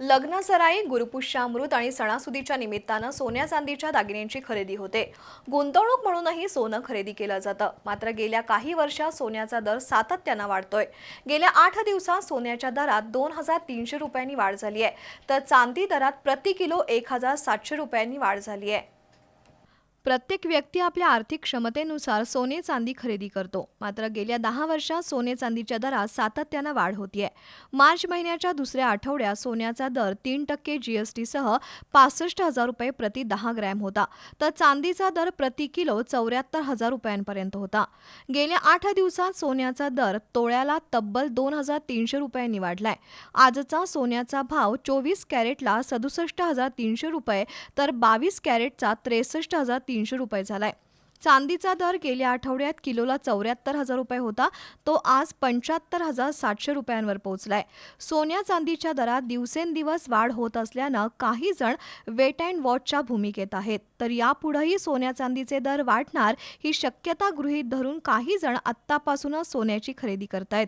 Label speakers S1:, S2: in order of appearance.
S1: लग्नसराई गुरुपुष्यामृत आणि सणासुदीच्या निमित्तानं सोन्या चांदीच्या दागिन्यांची खरेदी होते. गुंतवणूक म्हणूनही सोनं खरेदी केलं जातं. मात्र गेल्या काही वर्षात सोन्याचा दर सातत्यानं वाढतोय. गेल्या आठ दिवसात सोन्याच्या दरात दोन हजार तीनशे रुपयांनी वाढ झाली आहे. तर चांदी दरात प्रति किलो एक हजार सातशे रुपयांनी वाढ झाली आहे. प्रत्येक व्यक्ती आपल्या आर्थिक क्षमतेनुसार सोने चांदी खरेदी करतो. मात्र गेल्या दहा वर्षात सोने चांदीच्या दरात सातत्यानं वाढ होतीये. मार्च महिन्याच्या दुसऱ्या आठवड्यात सोन्याचा दर तीन टक्के जीएसटीसह पासष्ट हजार रुपये प्रति दहा ग्रॅम होता. तर चांदीचा दर प्रति किलो चौऱ्याहत्तर हजार रुपयांपर्यंत होता. गेल्या आठ दिवसात सोन्याचा दर तोळ्याला तब्बल दोन हजार तीनशे रुपयांनी वाढलाय आजचा सोन्याचा भाव चोवीस कॅरेटला सदुसष्ट हजार तीनशे रुपये तर बावीस कॅरेटचा त्रेसष्ट हजार तीनशे रुपये झालाय. चांदीचा दर गेल्या आठवड्यात किलोला चौऱ्याहत्तर हजार रुपये होता. तो आज पंच्याहत्तर हजार सातशे रुपयांवर पोहोचलाय. सोन्या चांदीच्या दरात दिवसेंदिवस वाढ होत असल्यानं काही जण वेट अँड वॉचच्या भूमिकेत आहेत. तर यापुढेही सोन्या चांदीचे दर वाढणार ही शक्यता गृहीत धरून काही जण आत्तापासूनच सोन्याची खरेदी करतायत.